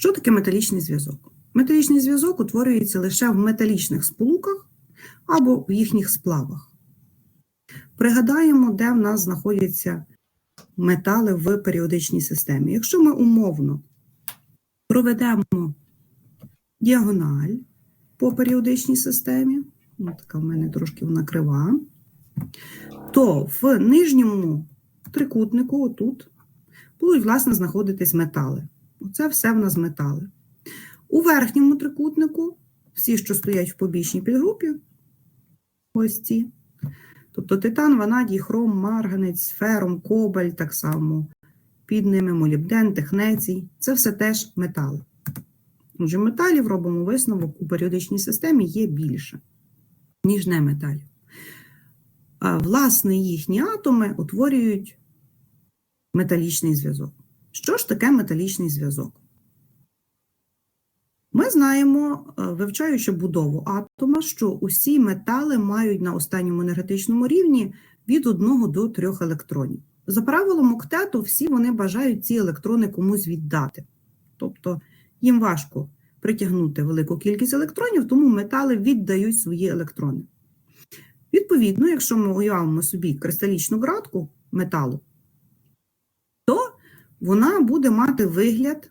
Що таке металічний зв'язок? Металічний зв'язок утворюється лише в металічних сполуках або в їхніх сплавах. Пригадаємо, де в нас знаходяться метали в періодичній системі. Якщо ми умовно проведемо діагональ по періодичній системі, ну, така в мене трошки вона крива, то в нижньому трикутнику, отут, будуть, власне, знаходитись метали. Оце все в нас метали. У верхньому трикутнику, всі, що стоять в побічній підгрупі, ось ці. Тобто титан, ванадій, хром, марганець, ферум, кобальт, так само, під ними молібден, технецій це все теж метали. Отже, металів робимо висновок у періодичній системі є більше, ніж не металів. А власне, їхні атоми утворюють металічний зв'язок. Що ж таке металічний зв'язок? Ми знаємо, е, вивчаючи будову атома, що усі метали мають на останньому енергетичному рівні від 1 до 3 електронів. За правилом октету, всі вони бажають ці електрони комусь віддати. Тобто їм важко притягнути велику кількість електронів, тому метали віддають свої електрони. Відповідно, якщо ми уявимо собі кристалічну градку металу, вона буде мати вигляд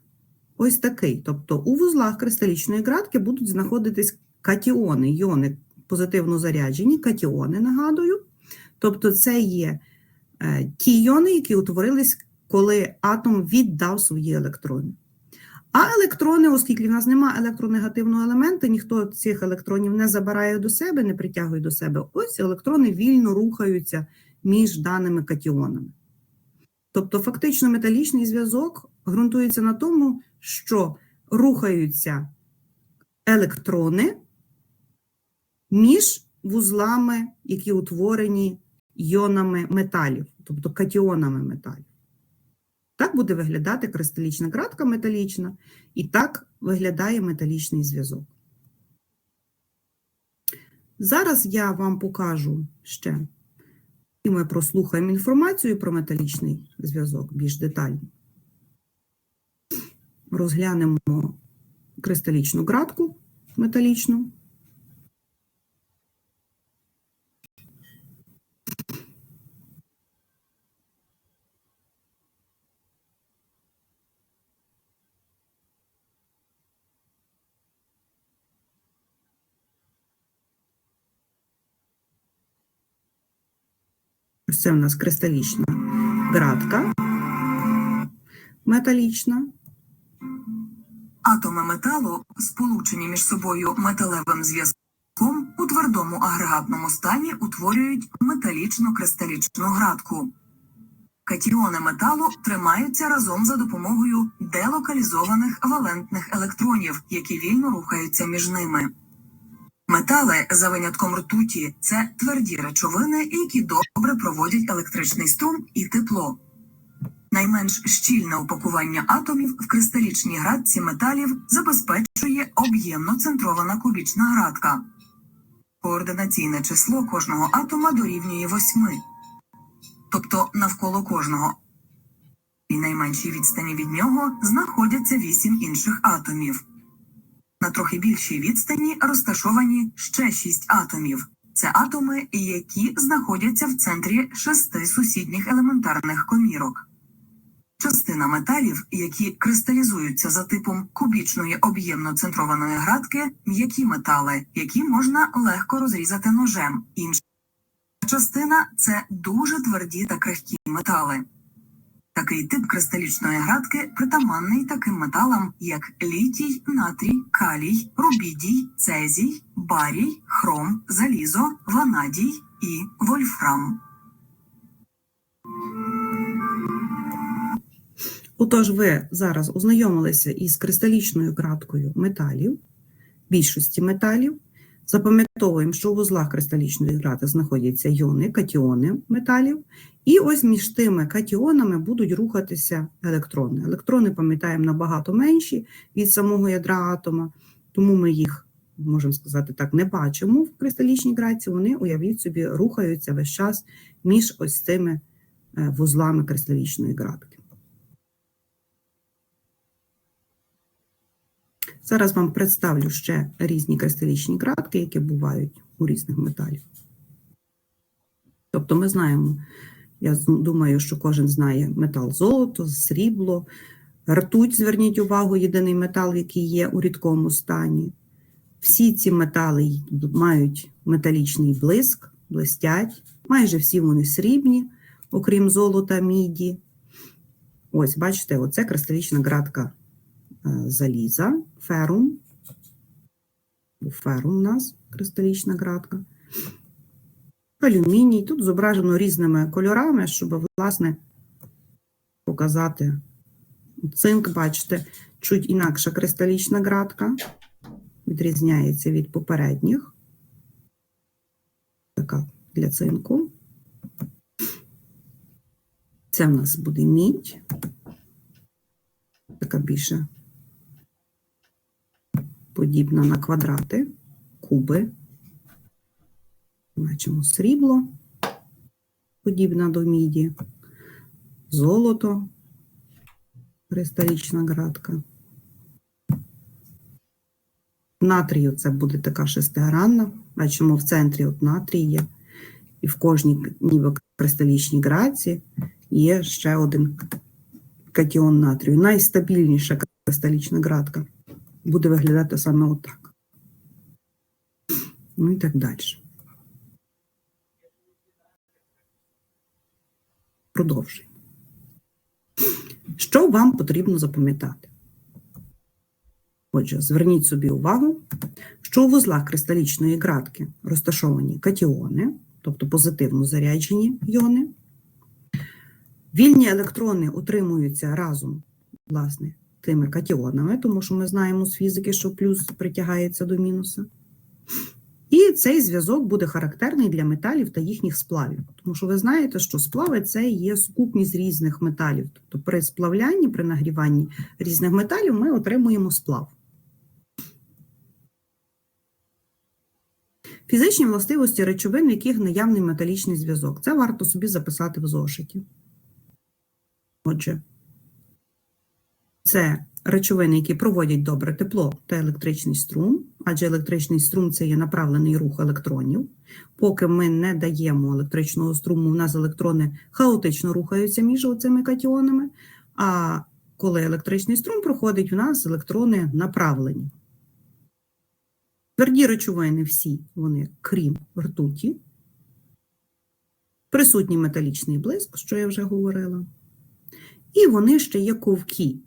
ось такий. Тобто у вузлах кристалічної градки будуть знаходитись катіони, йони позитивно заряджені, катіони, нагадую. Тобто, це є е, ті йони, які утворились, коли атом віддав свої електрони. А електрони, оскільки в нас немає електронегативного елемента, ніхто цих електронів не забирає до себе, не притягує до себе. Ось електрони вільно рухаються між даними катіонами. Тобто, фактично, металічний зв'язок ґрунтується на тому, що рухаються електрони між вузлами, які утворені іонами металів, тобто катіонами металів. Так буде виглядати кристалічна градка металічна, і так виглядає металічний зв'язок. Зараз я вам покажу ще, ми прослухаємо інформацію про металічний зв'язок більш детально. Розглянемо кристалічну ґратку металічну. Це у нас кристалічна градка металічна. Атоми металу, сполучені між собою металевим зв'язком, у твердому агрегатному стані утворюють металічно-кристалічну градку. Катіони металу тримаються разом за допомогою делокалізованих валентних електронів, які вільно рухаються між ними. Метали, за винятком ртуті, це тверді речовини, які добре проводять електричний струм і тепло. Найменш щільне упакування атомів в кристалічній градці металів забезпечує об'ємно центрована кубічна градка. Координаційне число кожного атома дорівнює 8, тобто навколо кожного. І найменшій відстані від нього знаходяться 8 інших атомів. На трохи більшій відстані розташовані ще 6 атомів. Це атоми, які знаходяться в центрі шести сусідніх елементарних комірок. Частина металів, які кристалізуються за типом кубічної об'ємно центрованої градки, м'які метали, які можна легко розрізати ножем. Інша частина це дуже тверді та крихкі метали. Такий тип кристалічної градки притаманний таким металам, як літій, натрій, калій, рубідій, цезій, барій, хром, залізо, ванадій і вольфрам. Отож, ви зараз ознайомилися із кристалічною градкою металів, більшості металів. Запам'ятовуємо, що у вузлах кристалічної гради знаходяться йони, катіони металів, і ось між тими катіонами будуть рухатися електрони. Електрони, пам'ятаємо, набагато менші від самого ядра атома, тому ми їх, можемо сказати так, не бачимо в кристалічній градці, вони, уявіть собі, рухаються весь час між ось цими е, вузлами кристалічної градки. Зараз вам представлю ще різні кристалічні ґратки, які бувають у різних металів. Тобто ми знаємо, я думаю, що кожен знає метал золото, срібло, ртуть, зверніть увагу, єдиний метал, який є у рідкому стані. Всі ці метали мають металічний блиск, блистять, майже всі вони срібні, окрім золота, міді. Ось, бачите, оце кристалічна ґратка е, заліза, ферум. Ферум у нас кристалічна ґратка. Алюміній. Тут зображено різними кольорами, щоб, власне, показати. Цинк, бачите, чуть інакша кристалічна ґратка. Відрізняється від попередніх. Така для цинку. Це в нас буде мідь. Така більше подібна на квадрати, куби. Бачимо срібло, подібна до міді, золото, кристалічна ґратка. Натрію це буде така шестигранна. Бачимо, в центрі от натрій є. І в кожній ніби кристалічній граці є ще один катіон натрію. Найстабільніша кристалічна ґратка буде виглядати саме отак. Ну і так далі. Продовжуємо. Що вам потрібно запам'ятати? Отже, зверніть собі увагу, що у вузлах кристалічної ґратки розташовані катіони, тобто позитивно заряджені йони. Вільні електрони утримуються разом, власне, тими катіонами, тому що ми знаємо з фізики, що плюс притягається до мінуса. І цей зв'язок буде характерний для металів та їхніх сплавів. Тому що ви знаєте, що сплави це є сукупність різних металів. Тобто при сплавлянні, при нагріванні різних металів ми отримуємо сплав. Фізичні властивості речовин, в яких наявний металічний зв'язок. Це варто собі записати в зошиті. Отже, це речовини, які проводять добре тепло та електричний струм, адже електричний струм це є направлений рух електронів. Поки ми не даємо електричного струму, у нас електрони хаотично рухаються між цими катіонами. А коли електричний струм проходить, у нас електрони направлені. Тверді речовини всі, вони, крім ртуті, присутній металічний блиск, що я вже говорила. І вони ще є ковкі.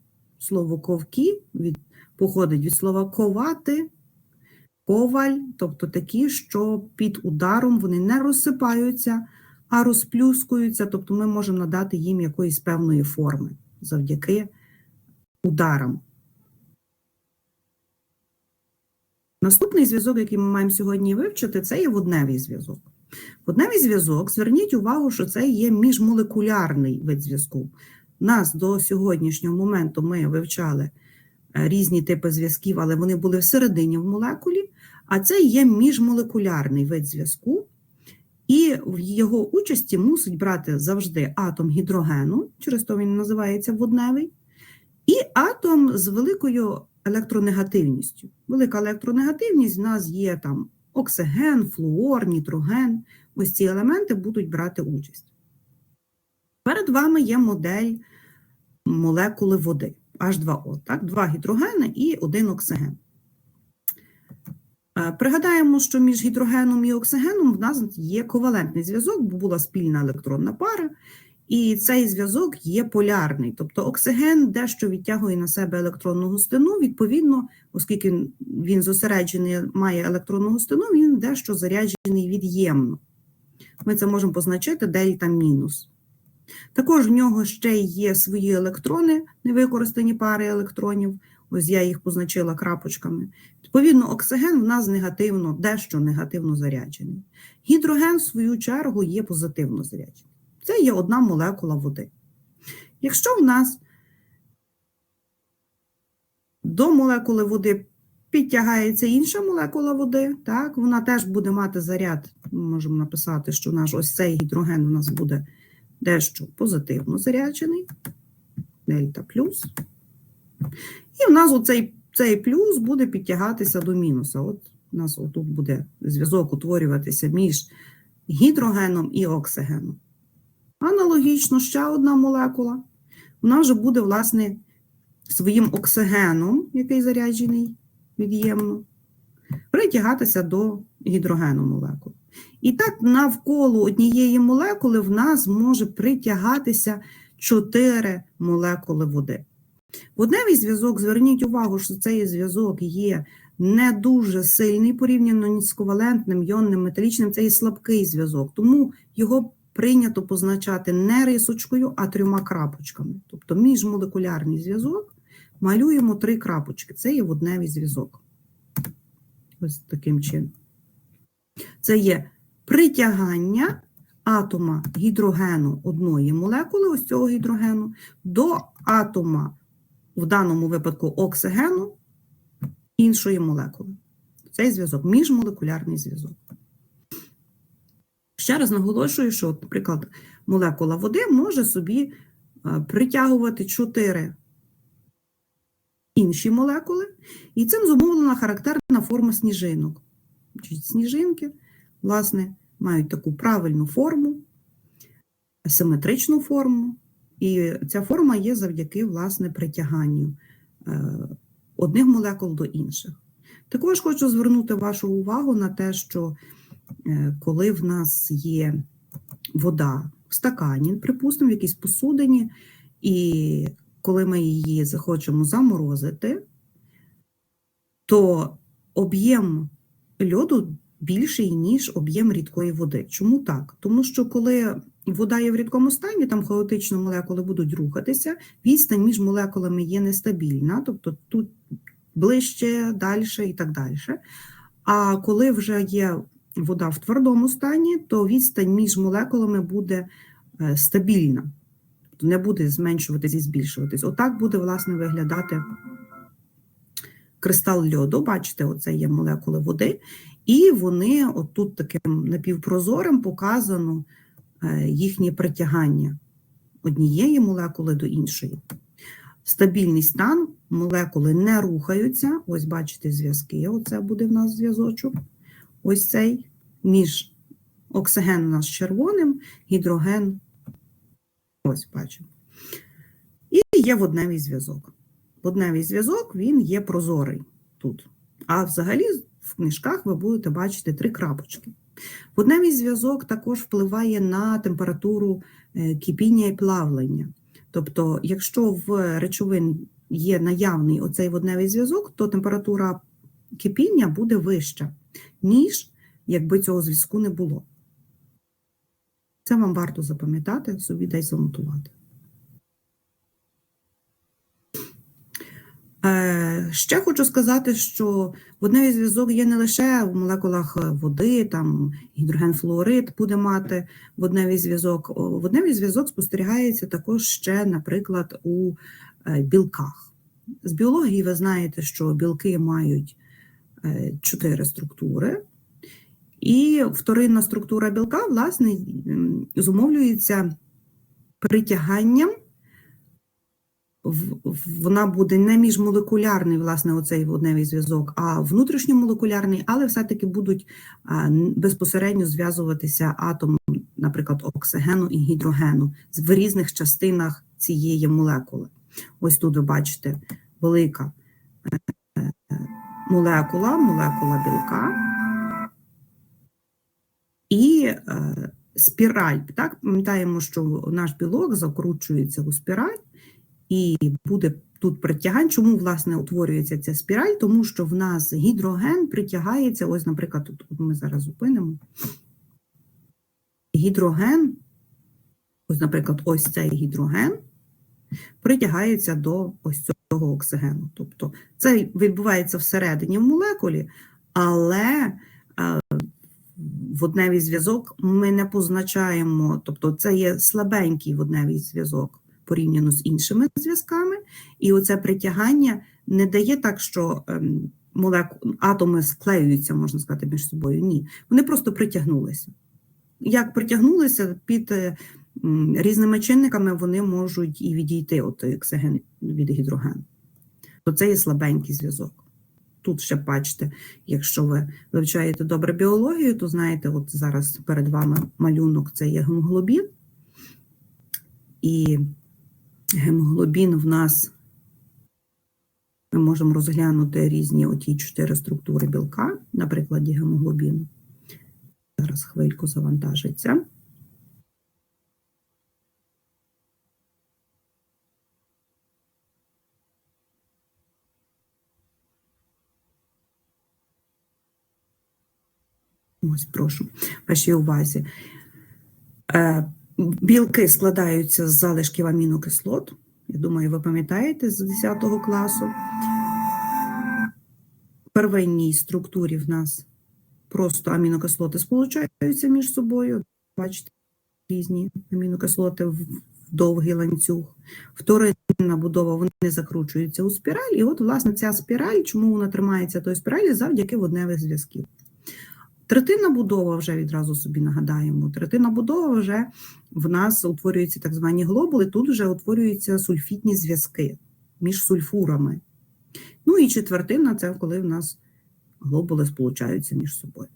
Слово ковки від, походить від слова ковати, коваль, тобто такі, що під ударом вони не розсипаються, а розплюскуються, тобто ми можемо надати їм якоїсь певної форми завдяки ударам. Наступний зв'язок, який ми маємо сьогодні вивчити, це є водневий зв'язок. Водневий зв'язок, зверніть увагу, що це є міжмолекулярний вид зв'язку. Нас до сьогоднішнього моменту ми вивчали е, різні типи зв'язків, але вони були всередині в молекулі, а це є міжмолекулярний вид зв'язку, і в його участі мусить брати завжди атом гідрогену, через то він називається водневий, і атом з великою електронегативністю. Велика електронегативність в нас є там оксиген, флуор, нітроген. Ось ці елементи будуть брати участь. Перед вами є модель молекули води H2O, так? два гідрогени і один оксиген. Е, Пригадаємо, що між гідрогеном і оксигеном в нас є ковалентний зв'язок, бо була спільна електронна пара, і цей зв'язок є полярний. Тобто оксиген дещо відтягує на себе електронну густину, відповідно, оскільки він зосереджений, має електронну густину, він дещо заряджений від'ємно. Ми це можемо позначити дельта мінус. Також в нього ще є свої електрони, невикористані пари електронів. Ось я їх позначила крапочками. Відповідно, оксиген в нас негативно, дещо негативно заряджений. Гідроген, в свою чергу, є позитивно заряджений. Це є одна молекула води. Якщо в нас до молекули води підтягається інша молекула води, так, вона теж буде мати заряд. Ми можемо написати, що наш ось цей гідроген у нас буде дещо позитивно заряджений, дельта плюс. І в нас оцей цей плюс буде підтягатися до мінуса. От у нас тут буде зв'язок утворюватися між гідрогеном і оксигеном. Аналогічно ще одна молекула. Вона вже буде, власне, своїм оксигеном, який заряджений від'ємно, притягатися до гідрогену молекул. І так навколо однієї молекули в нас може притягатися чотири молекули води. Водневий зв'язок, зверніть увагу, що цей зв'язок є не дуже сильний порівняно з ковалентним, йонним, металічним, це є слабкий зв'язок, тому його прийнято позначати не рисочкою, а трьома крапочками. Тобто міжмолекулярний зв'язок малюємо три крапочки. Це є водневий зв'язок. Ось таким чином. Це є притягання атома гідрогену одної молекули, ось цього гідрогену, до атома, в даному випадку оксигену іншої молекули. Цей зв'язок міжмолекулярний зв'язок. Ще раз наголошую, що, наприклад, молекула води може собі е, притягувати чотири інші молекули, і цим зумовлена характерна форма сніжинок. Сніжинки, власне, мають таку правильну форму, симетричну форму, і ця форма є завдяки власне притяганню е, одних молекул до інших. Також хочу звернути вашу увагу на те, що е, коли в нас є вода в стакані, припустимо, в якійсь посудині, і коли ми її захочемо заморозити, то об'єм льоду більший, ніж об'єм рідкої води. Чому так? Тому що коли вода є в рідкому стані, там хаотично молекули будуть рухатися, відстань між молекулами є нестабільна, тобто тут ближче, далі і так далі. А коли вже є вода в твердому стані, то відстань між молекулами буде е, стабільна, тобто не буде зменшуватись і збільшуватись. Отак буде, власне, виглядати кристал льоду. Бачите, оце є молекули води, і вони отут таким напівпрозорим показано е, їхнє притягання однієї молекули до іншої. Стабільний стан, молекули не рухаються. Ось бачите зв'язки. Оце буде в нас зв'язочок. Ось цей між оксиген у нас червоним, гідроген. Ось бачимо. І є водневий зв'язок. Водневий зв'язок він є прозорий тут. А взагалі в книжках ви будете бачити три крапочки. Водневий зв'язок також впливає на температуру е, кипіння і плавлення. Тобто, якщо в речовин є наявний оцей водневий зв'язок, то температура кипіння буде вища, ніж якби цього зв'язку не було. Це вам варто запам'ятати, собі десь занотувати. Ще хочу сказати, що водневий зв'язок є не лише в молекулах води, там гідрогенфлуорид буде мати водневий зв'язок. Водневий зв'язок спостерігається також ще, наприклад, у е, білках. З біології ви знаєте, що білки мають е, чотири структури, і вторинна структура білка, власне, зумовлюється притяганням вона буде не міжмолекулярний, власне, оцей водневий зв'язок, а внутрішньомолекулярний, але все-таки будуть безпосередньо зв'язуватися атом, наприклад, оксигену і гідрогену в різних частинах цієї молекули. Ось тут ви бачите велика е, молекула, молекула білка і е, спіраль. Так, пам'ятаємо, що наш білок закручується у спіраль і буде тут притягань. Чому, власне, утворюється ця спіраль? Тому що в нас гідроген притягається, ось, наприклад, тут ми зараз зупинимо. Гідроген, ось, наприклад, ось цей гідроген притягається до ось цього оксигену. Тобто це відбувається всередині в молекулі, але е, водневий зв'язок ми не позначаємо, тобто це є слабенький водневий зв'язок порівняно з іншими зв'язками, і оце притягання не дає так, що ем, молеку... атоми склеюються, можна сказати, між собою. Ні, вони просто притягнулися. Як притягнулися під е, різними чинниками, вони можуть і відійти от оксиген від гідрогену. то це є слабенький зв'язок. Тут ще бачите, якщо ви вивчаєте добре біологію, то знаєте, от зараз перед вами малюнок це є гемоглобін. І гемоглобін в нас ми можемо розглянути різні оті чотири структури білка на прикладі гемоглобіну. Зараз хвильку завантажиться. Ось, прошу, вашій увазі. Білки складаються з залишків амінокислот. Я думаю, ви пам'ятаєте з 10 класу. В первинній структурі в нас просто амінокислоти сполучаються між собою. Бачите, різні амінокислоти в в довгий ланцюг. Вторинна будова вони закручуються у спіраль. І от, власне, ця спіраль, чому вона тримається тої спіралі, завдяки водневих зв'язків. Третинна будова вже відразу собі нагадаємо. Третинна будова вже в нас утворюються так звані глобули, тут вже утворюються сульфітні зв'язки між сульфурами. Ну і четвертина це коли в нас глобули сполучаються між собою.